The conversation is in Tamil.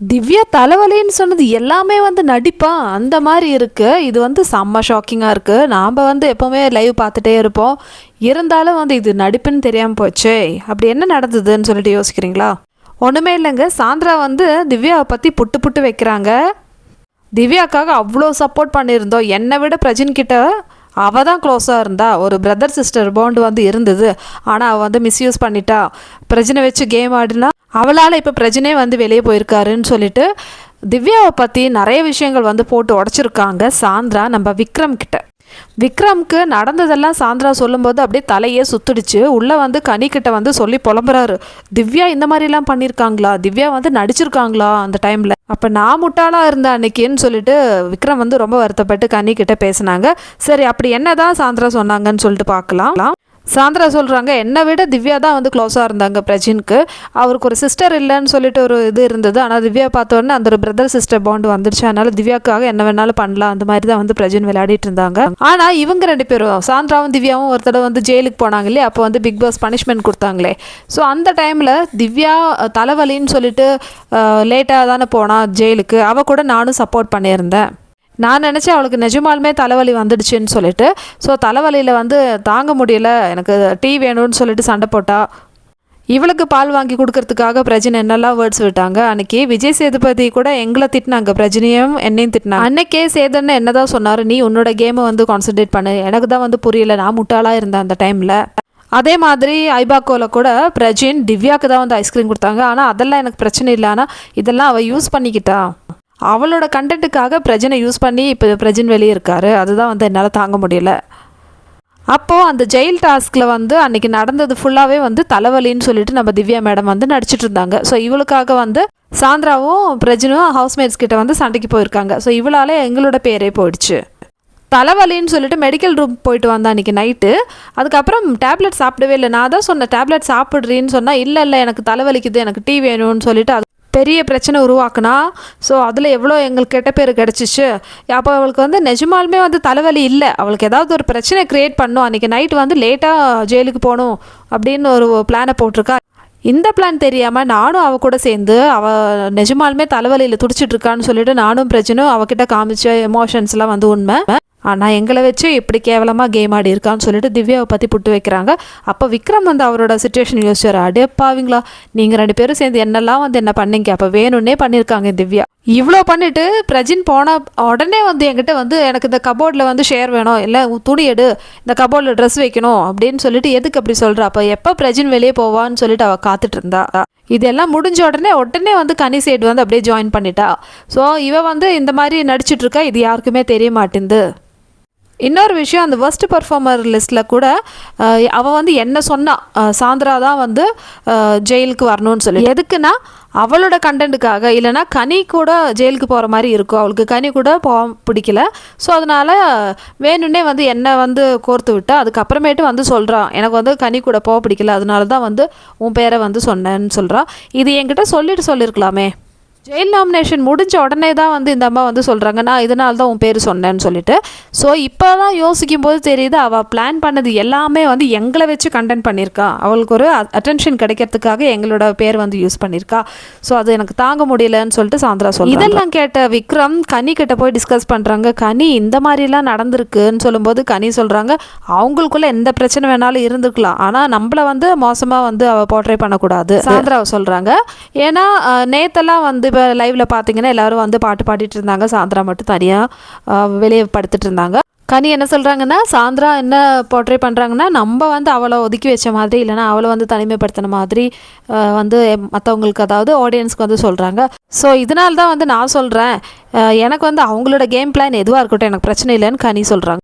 திவ்யா தலைவலின்னு சொன்னது எல்லாமே வந்து நடிப்பா? அந்த மாதிரி இருக்குது இது வந்து செம்ம ஷாக்கிங்காக இருக்குது நாம் வந்து எப்போவுமே லைவ் பார்த்துட்டே இருப்போம். இருந்தாலும் வந்து இது நடிப்புன்னு தெரியாமல் போச்சே. அப்படி என்ன நடந்ததுன்னு சொல்லிட்டு யோசிக்கிறீங்களா? ஒன்றுமே இல்லைங்க. சாந்திரா வந்து திவ்யாவை பற்றி புட்டு புட்டு வைக்கிறாங்க. திவ்யாக்காக அவ்வளோ சப்போர்ட் பண்ணியிருந்தோம். என்னை விட பிரஜின் கிட்ட தான் க்ளோஸாக இருந்தா. ஒரு பிரதர் சிஸ்டர் பாண்டு வந்து இருந்தது. ஆனால் அவள் வந்து மிஸ்யூஸ் பண்ணிட்டா. பிரஜனை வச்சு கேம் ஆடினா அவளால் இப்போ பிரஜனே வந்து வெளியே போயிருக்காருன்னு சொல்லிட்டு திவ்யாவை பற்றி நிறைய விஷயங்கள் வந்து போட்டு உடச்சிருக்காங்க சாந்திரா நம்ம விக்ரம் கிட்ட. விக்ரம்க்கு நடந்ததெல்லாம் சாந்திரா சொல்லும்போது அப்படியே தலையே சுத்துடுச்சு. உள்ளே வந்து கனிக்கிட்ட வந்து சொல்லி புலம்புறாரு. திவ்யா இந்த மாதிரிலாம் பண்ணியிருக்காங்களா திவ்யா வந்து நடிச்சிருக்காங்களா அந்த டைமில்? அப்போ நான் முட்டாளாக இருந்த அன்னைக்குன்னு சொல்லிட்டு விக்ரம் வந்து ரொம்ப வருத்தப்பட்டு கனிக்கிட்ட பேசினாங்க. சரி அப்படி என்ன தான் சாந்திரா சொன்னாங்கன்னு சொல்லிட்டு பார்க்கலாம். சாந்திரா சொல்கிறாங்க என்னை விட திவ்யா தான் வந்து க்ளோஸாக இருந்தாங்க பிரஜினுக்கு. அவருக்கு ஒரு சிஸ்டர் இல்லைன்னு சொல்லிட்டு ஒரு இது இருந்தது. ஆனால் திவ்யா பார்த்தோன்னே அந்த ஒரு பிரதர் சிஸ்டர் பாண்ட் வந்துடுச்சு அதனால திவ்யாக்காக என்ன வேணாலும் பண்ணலாம். அந்த மாதிரி தான் வந்து பிரஜின் விளையாடிட்டு இருந்தாங்க. ஆனால் இவங்க ரெண்டு பேரும் சாந்திராவும் திவ்யாவும் ஒரு தடவை வந்து ஜெயிலுக்கு போனாங்க இல்லையா? அப்போ வந்து பிக் பாஸ் பனிஷ்மெண்ட் கொடுத்தாங்களே. ஸோ அந்த டைமில் திவ்யா தலைவலின்னு சொல்லிட்டு லேட்டாக தானே போனால் ஜெயிலுக்கு. அவள் கூட நானும் சப்போர்ட் பண்ணியிருந்தேன். நான் நினச்சேன் அவளுக்கு நிஜமாலுமே தலைவலி வந்துடுச்சுன்னு சொல்லிட்டு. ஸோ தலைவலியில் வந்து தாங்க முடியல. எனக்கு டீ வேணும்னு சொல்லிட்டு சண்டை போட்டா. இவளுக்கு பால் வாங்கி கொடுக்கறதுக்காக பிரஜின் என்னெல்லாம் வேர்ட்ஸ் விட்டாங்க? அன்னைக்கு விஜய் சேதுபதி கூட எங்களை திட்டினாங்க. பிரஜினியும் என்னையும் திட்டினாங்க. அன்னைக்கே சேதன் என்னதான் சொன்னார்? நீ உன்னோட கேமை வந்து கான்சென்ட்ரேட் பண்ணு. எனக்கு தான் வந்து புரியல. நான் முட்டாளாக இருந்தேன் அந்த டைமில் அதே மாதிரி ஐபாக்கோவில் கூட பிரஜின் திவ்யாவுக்கு தான் வந்து ஐஸ்கிரீம் கொடுத்தாங்க. ஆனால் அதெல்லாம் எனக்கு பிரச்சனை இல்லை. ஆனால் இதெல்லாம் அவள் யூஸ் பண்ணிக்கிட்டா. அவளோட கண்டென்ட்டுக்காக பிரஜனை யூஸ் பண்ணி இப்போ பிரஜன் வெளியே இருக்காரு. அதுதான் வந்து என்னால் தாங்க முடியல. அப்போது அந்த ஜெயில் டாஸ்கில் வந்து அன்னைக்கு நடந்தது ஃபுல்லாகவே வந்து தலைவலின்னு சொல்லிட்டு நம்ம திவ்யா மேடம் வந்து நடிச்சிட்டு இருந்தாங்க. ஸோ இவளுக்காக வந்து சாந்திராவும் பிரஜனும் ஹவுஸ்மேட்ஸ் கிட்ட வந்து சண்டைக்கு போயிருக்காங்க. ஸோ இவளால் எங்களோட பேரே போயிடுச்சு. தலைவலின்னு சொல்லிட்டு மெடிக்கல் ரூம் போயிட்டு வந்தா அன்றைக்கி நைட்டு அதுக்கப்புறம் டேப்லெட் சாப்பிடவே இல்லை. நான் தான் சொன்னேன் டேப்லெட் சாப்பிட்றீன்னு சொன்னால் இல்லை இல்லை எனக்கு தலைவலிக்குது எனக்கு டீ வேணும்னு சொல்லிட்டு அது பெரிய பிரச்சனை உருவாக்குனா ஸோ அதில் எவ்வளோ எங்களுக்கு கெட்ட பேர் கிடச்சிச்சு? அப்போ அவளுக்கு வந்து நிஜமாலுமே வந்து தலைவலி இல்லை. அவளுக்கு ஏதாவது ஒரு பிரச்சனை க்ரியேட் பண்ணும். அன்றைக்கி நைட் வந்து லேட்டாக ஜெயிலுக்கு போகணும் அப்படின்னு ஒரு பிளானை போட்டிருக்கா. இந்த பிளான் தெரியாமல் நானும் அவ கூட சேர்ந்து அவள் நிஜமாலுமே தலைவலியில் துடிச்சிட்டு இருக்கான்னு சொல்லிட்டு நானும் பிரச்சனும் அவகிட்ட காமிச்ச எமோஷன்ஸ்லாம் வந்து உண்மை. ஆனால் எங்களை வச்சு இப்படி கேவலமாக கேம் ஆடி இருக்கான்னு சொல்லிட்டு திவ்யாவை பற்றி புட்டு வைக்கிறாங்க. அப்போ விக்ரம் வந்து அவரோட சுச்சுவேஷன் யோசிச்சார் அடே பாவிங்களா நீங்கள் ரெண்டு பேரும் சேர்ந்து என்னெல்லாம் வந்து என்ன பண்ணீங்க? அப்போ வேணும்னே பண்ணியிருக்காங்க திவ்யா. இவ்வளோ பண்ணிவிட்டு பிரஜின் போன உடனே வந்து என்கிட்ட வந்து எனக்கு இந்த கபோர்டில் வந்து ஷேர் வேணும். இல்லை துணி எடு இந்த கபோர்டில் ட்ரெஸ் வைக்கணும் அப்படின்னு சொல்லிட்டு எதுக்கு அப்படி சொல்கிறா அப்போ எப்போ பிரஜின் வெளியே போவான்னு சொல்லிட்டு அவள் காத்துட்டு இருந்தா. இதெல்லாம் முடிஞ்ச உடனே உடனே வந்து கனி சைடு வந்து அப்படியே ஜாயின் பண்ணிட்டா. ஸோ இவ வந்து இந்த மாதிரி நடிச்சிட்ருக்கா இது யாருக்குமே தெரிய மாட்டேங்குது. இன்னொரு விஷயம் அந்த ஃபர்ஸ்ட் பர்ஃபார்மர் லிஸ்ட்டில் கூட அவள் வந்து என்ன சொன்னா சாந்திரா தான் வந்து ஜெயிலுக்கு வரணும்னு சொல்லி. எதுக்குன்னா அவளோட கண்டென்ட்டுக்காக இல்லைன்னா கனி கூட ஜெயிலுக்கு போகிற மாதிரி இருக்கும். அவளுக்கு கனி கூட போக பிடிக்கல. ஸோ அதனால் வேணும்னே வந்து என்னை வந்து கோர்த்து விட்டா அதுக்கப்புறமேட்டு வந்து சொல்கிறான் எனக்கு வந்து கனி கூட போக பிடிக்கல. அதனால தான் வந்து உன் பேரை வந்து சொன்னேன்னு சொல்கிறான் இது என்கிட்ட சொல்லிட்டு சொல்லியிருக்கலாமே ஜெயில் நாமினேஷன் முடிஞ்ச உடனே தான் வந்து இந்த அம்மா வந்து சொல்கிறாங்க நான் இதனால தான் உன் பேர் சொன்னேன்னு சொல்லிட்டு. ஸோ இப்போ தான் யோசிக்கும் போது தெரியுது அவள் பிளான் பண்ணது எல்லாமே வந்து எங்களை வச்சு கண்டென்ட் பண்ணியிருக்கா. அவளுக்கு ஒரு அட்டென்ஷன் கிடைக்கிறதுக்காக எங்களோட பேர் வந்து யூஸ் பண்ணியிருக்கா. ஸோ அது எனக்கு தாங்க முடியலன்னு சொல்லிட்டு சாந்திரா சொல்ல இதெல்லாம் கேட்ட விக்ரம் கனி கிட்ட போய் டிஸ்கஸ் பண்ணுறாங்க கனி இந்த மாதிரிலாம் நடந்திருக்குன்னு சொல்லும்போது கனி சொல்கிறாங்க அவங்களுக்குள்ள எந்த பிரச்சனை வேணாலும் இருந்திருக்கலாம். ஆனால் நம்மள வந்து மோசமாக வந்து அவள் போர்ட்ரே பண்ணக்கூடாது. சாந்திராவை சொல்கிறாங்க ஏன்னா நேத்தெல்லாம் வந்து இப்போ லைவ்ல பார்த்தீங்கன்னா எல்லாரும் வந்து பாட்டு பாடிட்டு இருந்தாங்க. சாந்திரா மட்டும் தனியாக வெளியே படுத்துட்டு இருந்தாங்க. கனி என்ன சொல்கிறாங்கன்னா சாந்திரா என்ன போர்ட்ரே பண்ணுறாங்கன்னா நம்ம வந்து அவளை ஒதுக்கி வச்ச மாதிரி இல்லைன்னா அவளை வந்து தனிமைப்படுத்தின மாதிரி வந்து மற்றவங்களுக்கு அதாவது ஆடியன்ஸ்க்கு வந்து சொல்கிறாங்க ஸோ இதனால தான் வந்து நான் சொல்கிறேன் எனக்கு வந்து அவங்களோட கேம் பிளான் எதுவாக இருக்கட்டும் எனக்கு பிரச்சனை இல்லைன்னு கனி சொல்கிறாங்க